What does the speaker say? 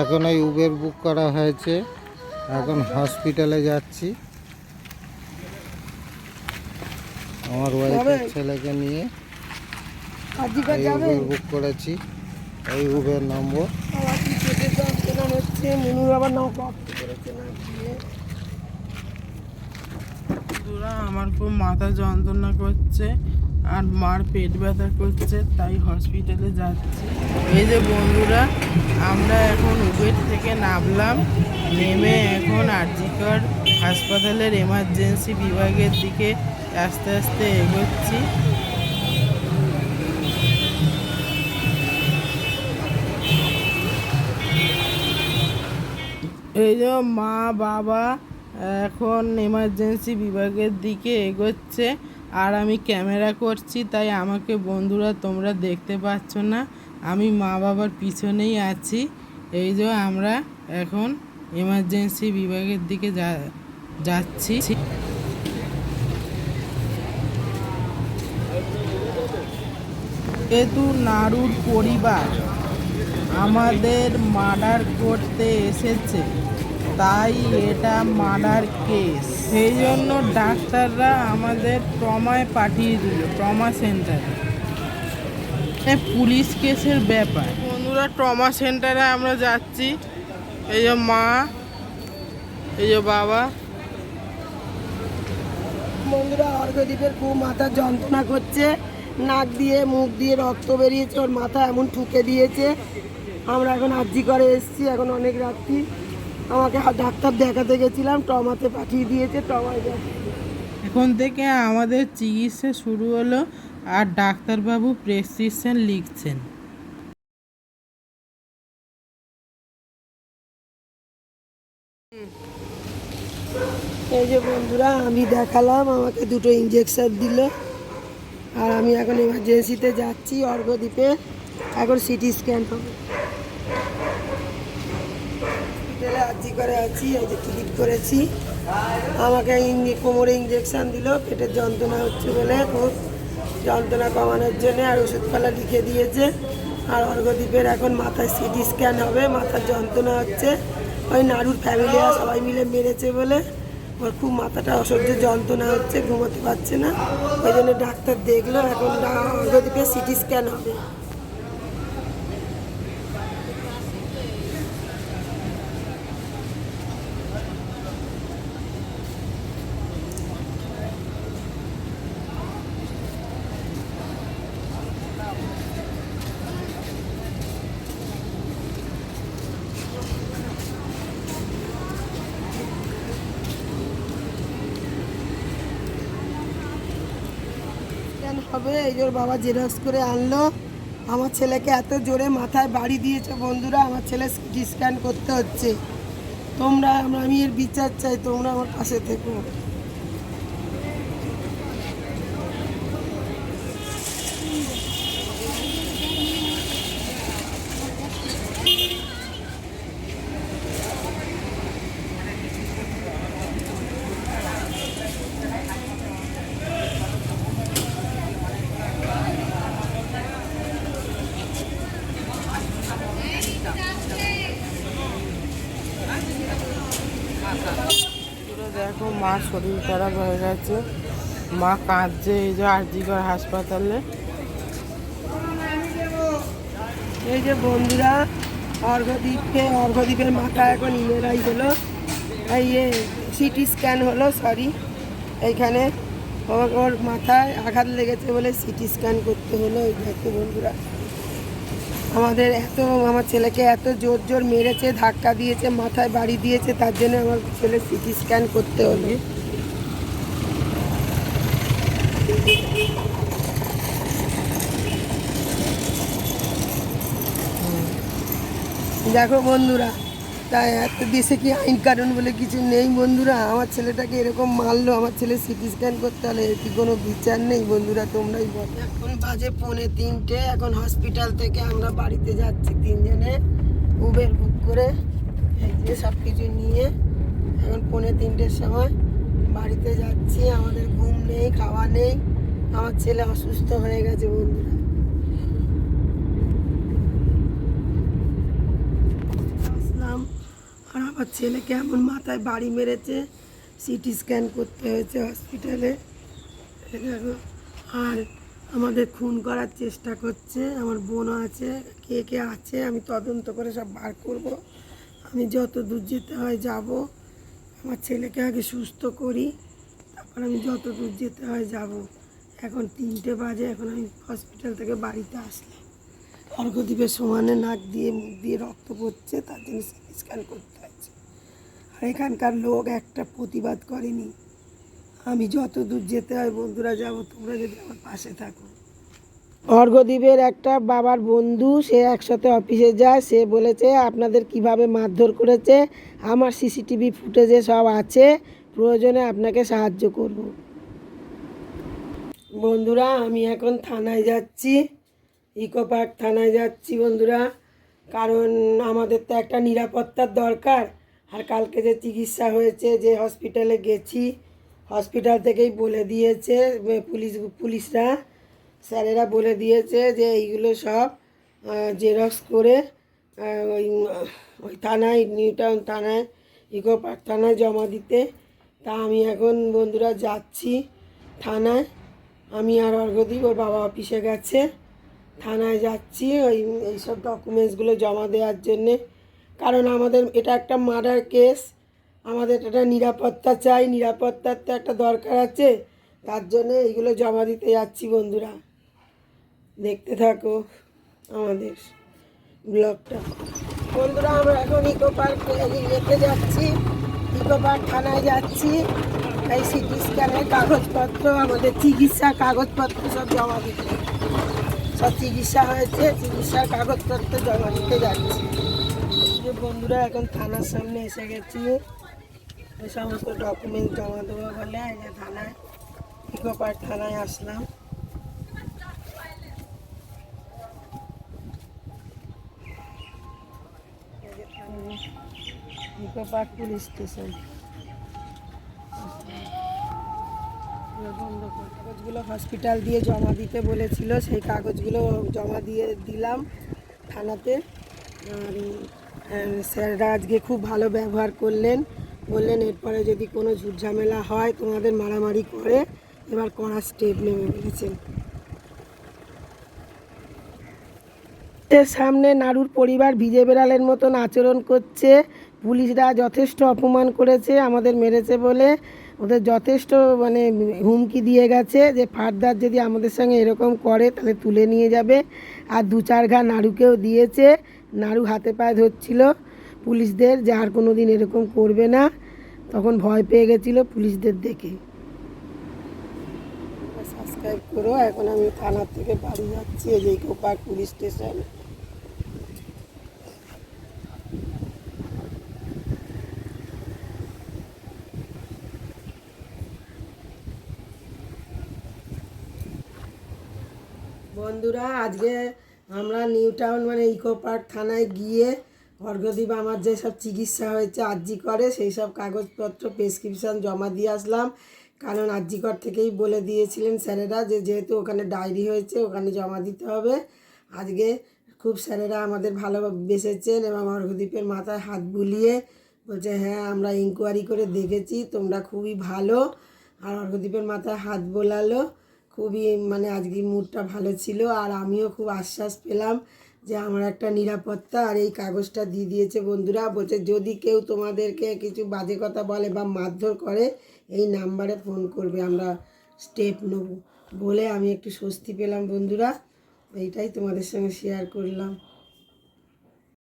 এখন এই Uber book করা হয়েছে। এখন হসপিটালে যাচ্ছি। আমার ওয়াইফের ছেলেকে নিয়ে এই উবের বুক করেছি। এই উবের নম্বর আমার খুব মাথা যন্ত্রণা করছে। আর মার পেট ব্যথা করছে, তাই হসপিটালে যাচ্ছি। এই যে বন্ধুরা, আমরা এখন উবের থেকে নামলাম। নেমে এখন আরজিকর হাসপাতালের এমার্জেন্সি বিভাগের দিকে আস্তে আস্তে এগোচ্ছি। এই যে মা বাবা এখন এমার্জেন্সি বিভাগের দিকে এগোচ্ছে। আর আমি ক্যামেরা করছি, তাই আমাকে বন্ধুরা তোমরা দেখতে পাচ্ছ না। আমি মা বাবার পিছনেই আছি। এই যে আমরা এখন এমার্জেন্সি বিভাগের দিকে যা, যাচ্ছি। যেহেতু নাড়ুর পরিবার আমাদের মার্ডার করতে এসেছে। তাই এটা মার্ডার কেস। সেই জন্য ডাক্তাররা আমাদের ট্রমায় পাঠিয়ে দিল ট্রমা সেন্টারে। এ পুলিশ কেসের ব্যাপার। বন্ধুরা ট্রমা সেন্টারে আমরা যাচ্ছি। এই যে মা এই যে বাবা। বন্ধুরা অর্ঘদ্বীপের খুব মাথা যন্ত্রণা করছে। নাক দিয়ে মুখ দিয়ে রক্ত বেরিয়েছে ওর মাথা এমন ঠুকে দিয়েছে। আমরা এখন আর্জি করে এসেছি এখন অনেক রাত্রি। আমাকে ডাক্তার দেখাতে গেছিলাম টমাতে পাঠিয়ে দিয়েছে টমায় এখন থেকে আমাদের চিকিৎসা শুরু হলো আর ডাক্তারবাবু প্রেসক্রিপশন লিখছেন। এই যে বন্ধুরা আমি দেখালাম আমাকে দুটো ইঞ্জেকশন দিল। আর আমি এখন এমার্জেন্সিতে যাচ্ছি অর্ঘদ্বীপে এখন সিটি স্ক্যান হবে। হসপিটালে আর্জি করে আছি, এই যে টিকিট করেছি। আমাকে ইঞ্জে- কোমরে ইঞ্জেকশন দিল, পেটের যন্ত্রণা হচ্ছে বলে খুব যন্ত্রণা কমানোর জন্য আর ওষুধপালা লিখে দিয়েছে। আর অর্ঘদ্বীপের এখন মাথায় সিটি স্ক্যান হবে, মাথার যন্ত্রণা হচ্ছে। ওই নাড়ুর ফ্যামিলি সবাই মিলে মেরেছে বলে। ওর খুব মাথাটা অসহ্য যন্ত্রণা হচ্ছে, ঘুমোতে পারছে না। ওই জন্য ডাক্তার দেখল, এখন ডা- অর্ঘদ্বীপে সিটি স্ক্যান হবে স্ক্যান হবে, এই জোর বাবা জেরক্স করে আনলো। আমার ছেলেকে এত জোরে মাথায় বাড়ি দিয়েছে বন্ধুরা, আমার ছেলে স্ক্যান করতে হচ্ছে। তোমরা, আমি এর বিচার চাই, তোমরা আমার পাশে থেকো। দেখো মার শরীর খারাপ হয়ে গেছে। মা কাঁদছে, এই যে আরজিকর হাসপাতালে। এই যে বন্ধুরা অর্ঘদ্বীপকে অর্ঘদ্বীপের মাথা এখন ইমেরাই হলো। এই সিটি স্ক্যান হলো সরি এইখানে ওর মাথায় আঘাত লেগেছে বলে সিটি স্ক্যান করতে হলো। এই দেখো বন্ধুরা। আমাদের এত, আমার ছেলেকে এত জোর জোর মেরেছে, ধাক্কা দিয়েছে, মাথায় বাড়ি দিয়েছে, তার জন্য আমার ছেলে সিটি স্ক্যান করতে হলো দেখো বন্ধুরা তাই এত দেশে কি আইন কারণ বলে কিছু নেই বন্ধুরা? আমার ছেলেটাকে এরকম মারলো, আমার ছেলে সিটি স্ক্যান করতে হলে কি কোনো বিচার নেই বন্ধুরা? তোমরাই বলো। এখন বাজে পৌনে তিনটে, এখন হসপিটাল থেকে আমরা বাড়িতে যাচ্ছি তিনজনে উবের বুক করে, এই সব কিছু নিয়ে এখন পৌনে তিনটের সময় বাড়িতে যাচ্ছি। আমাদের ঘুম নেই, খাওয়া নেই, আমার ছেলে অসুস্থ হয়ে গেছে বন্ধুরা। আমার ছেলেকে এমন মাথায় বাড়ি মেরেছে, সিটি স্ক্যান করতে হয়েছে হসপিটালে। আর আমাদের খুন করার চেষ্টা করছে, আমার বোনও আছে, কে কে আছে, আমি তদন্ত করে সব বার করব। আমি যত দূর যেতে হয় যাব, আমার ছেলেকে আগে সুস্থ করি, তারপর আমি যত দূর যেতে হয় যাব। এখন তিনটে বাজে, এখন আমি হসপিটাল থেকে বাড়িতে আসলাম। অর্ঘদ্বীপের সমানে নাক দিয়ে, মুখ দিয়ে রক্ত পড়ছে, তার জন্য সিটি স্ক্যান করতে আর এখানকার লোক একটা প্রতিবাদ করেনি। আমি যত দূর যেতে হয় বন্ধুরা যাব, তোমরা যদি আমার পাশে থাকো। অর্ঘদ্বীপের একটা বাবার বন্ধু, সে একসাথে অফিসে যায়, সে বলেছে, আপনাদের কীভাবে মারধর করেছে? আমার সিসিটিভি ফুটেজে সব আছে, প্রয়োজনে আপনাকে সাহায্য করব। বন্ধুরা, আমি এখন থানায় যাচ্ছি, ইকো পার্ক থানায় যাচ্ছি বন্ধুরা। কারণ আমাদের তো একটা নিরাপত্তার দরকার। আর কালকে যে চিকিৎসা হয়েছে, যে হসপিটালে গেছি হসপিটাল থেকেই বলে দিয়েছে পুলিশ, পুলিশরা, স্যারেরা বলে দিয়েছে যে এইগুলো সব জেরক্স করে ওই ওই থানায় নিউ টাউন থানায়, ইকো পার্ক থানায় জমা দিতে। তা আমি এখন বন্ধুরা যাচ্ছি থানায়। আমি আর অর্ঘদীপ, ওর বাবা অফিসে গেছে। থানায় যাচ্ছি, ওই, এইসব ডকুমেন্টসগুলো জমা দেওয়ার জন্যে। কারণ আমাদের এটা একটা মার্ডার কেস আমাদের একটা নিরাপত্তা চাই, নিরাপত্তার তো একটা দরকার আছে। তার জন্য এইগুলো জমা দিতে যাচ্ছি বন্ধুরা। দেখতে থাকো আমাদের ব্লগটা। বন্ধুরা, আমরা এখন ইকো পার্ক ইয়েতে যাচ্ছি। ইকো পার্ক থানায় যাচ্ছি। এই সিটি স্ক্যানের কাগজপত্র, আমাদের চিকিৎসা কাগজপত্র সব জমা দিতে সব চিকিৎসা হয়েছে, চিকিৎসার কাগজপত্র জমা দিতে যাচ্ছি। বন্ধুরা এখন থানার সামনে এসে গেছি। এই সমস্ত ডকুমেন্ট জমা দেবো বলে যে থানায় ইকো পার্ক থানায় আসলাম। Eco park police station. কাগজগুলো হসপিটাল দিয়ে জমা দিতে বলেছিল, সেই কাগজগুলো জমা দিয়ে দিলাম থানাতে। আর স্যাররা আজকে খুব ভালো ব্যবহার করলেন। বললেন, এরপরে যদি কোনো ঝুটঝামেলা হয়, তোমাদের মারামারি করে এবার কড়া স্টেপ নেবে, বলেছেন। এর সামনে নাড়ুর পরিবার ভিজে বেড়ালের মতন আচরণ করছে। পুলিশরা যথেষ্ট অপমান করেছে, আমাদের মেরেছে বলে। ওদের যথেষ্ট মানে হুমকি দিয়ে গেছে যে, ফার্দার যদি আমাদের সঙ্গে এরকম করে, তাহলে তুলে নিয়ে যাবে। আর দু চার ঘা নাড়ুকেও দিয়েছে। নাড়ু হাতে পায়ে ধরছিল। পুলিশদের যে আর কোনো দিন এরকম করবে না। তখন ভয় পেয়ে গেছিল পুলিশদের দেখে। সাবস্ক্রাইব করো, এখন আমি থানার থেকে বাড়ি যাচ্ছি, এই যে ইকো পার্ক পুলিশ স্টেশন। বন্ধুরা, আজকে আমরা নিউ টাউন মানে ইকো পার্ক থানায় গিয়ে অর্ঘদ্বীপ আমার যেসব চিকিৎসা হয়েছে, আর্জি করে, সেই সব কাগজপত্র প্রেসক্রিপশন জমা দিয়ে আসলাম। কারণ আর্জিকর থেকেই বলে দিয়েছিলেন স্যারেরা যে যেহেতু ওখানে ডায়েরি হয়েছে, ওখানে জমা দিতে হবে। আজকে খুব স্যারেরা আমাদের ভালোবেসেছেন এবং অর্ঘদ্বীপের মাথায় হাত বুলিয়ে বলছে হ্যাঁ আমরা ইনকোয়ারি করে দেখেছি, তোমরা খুবই ভালো। আর অর্ঘদ্বীপের মাথায় হাত বোলালো। খুবই মানে আজকে মুডটা ভালো ছিল আর আমিও খুব আশ্বাস পেলাম যে আমার একটা নিরাপত্তা আর এই কাগজটা দিয়ে দিয়েছে বন্ধুরা। বলছে, যদি কেউ তোমাদেরকে কিছু বাজে কথা বলে বা মারধর করে, এই নাম্বারে ফোন করবে, আমরা স্টেপ নেব। বলে আমি একটু স্বস্তি পেলাম বন্ধুরা। এইটাই তোমাদের সঙ্গে শেয়ার করলাম।